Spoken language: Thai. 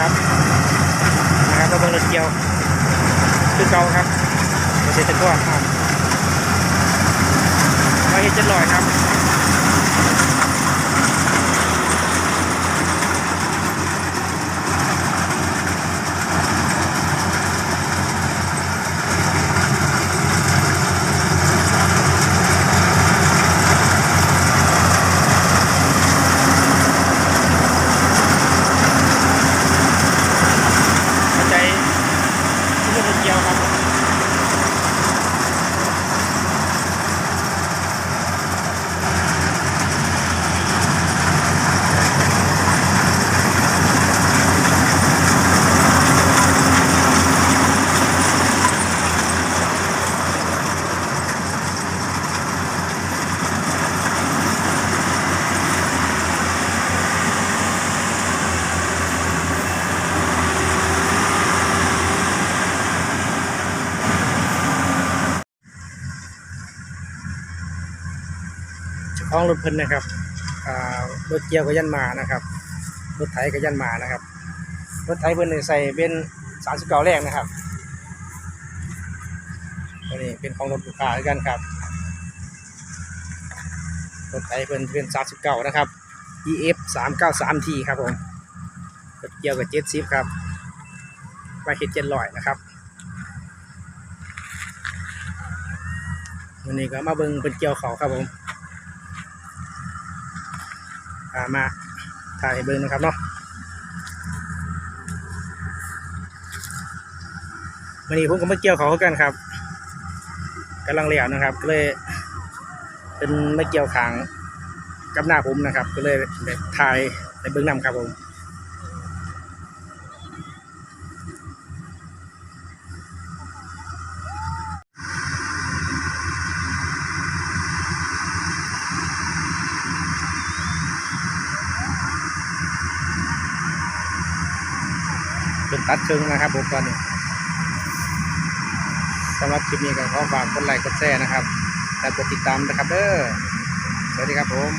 ครับนะครับก็เบิ่งรถเกี่ยวคือเก่าครับเกษตรกรครับมาเห็นจะลอยครับ เจ้าของรถเพิ่นนะครับรถเกียวก็ยันมานะครับรถไถก็ยันมานะครับรถไถเพิ่นนี่ใส่เป็นสามสิบเก้าแรกนะครับตัวนี้เป็นของรถลูกค้าเหมือนกันครับรถไถเพิ่นเป็นสามสิบเก้านะครับ EF สามเก้าสามทีครับผมรถเกียวกับเจ็ดสิบครับมาเห็ดเจ็ดร้อยนะครับวันนี้ก็มาเบิ่งเป็นเกี่ยวเขาครับผม มาถ่ายเบิ้งนะครับเนาะวันนี้ผมก็มาเกี่ยวเขาคือกันครับกำลังเลี้ยวนะครับ ก็เลยเป็นไม่เกี่ยวขางกับหน้าผมนะครับ ก็เลยถ่ายในเบื้องนำครับผม เป็นตัดเชิงนะครับผมตอนนี้สำหรับคลิปนี้ก็ขอฝากกดไลค์กดแชร์นะครับและกดติดตามนะครับเด้อสวัสดีครับผม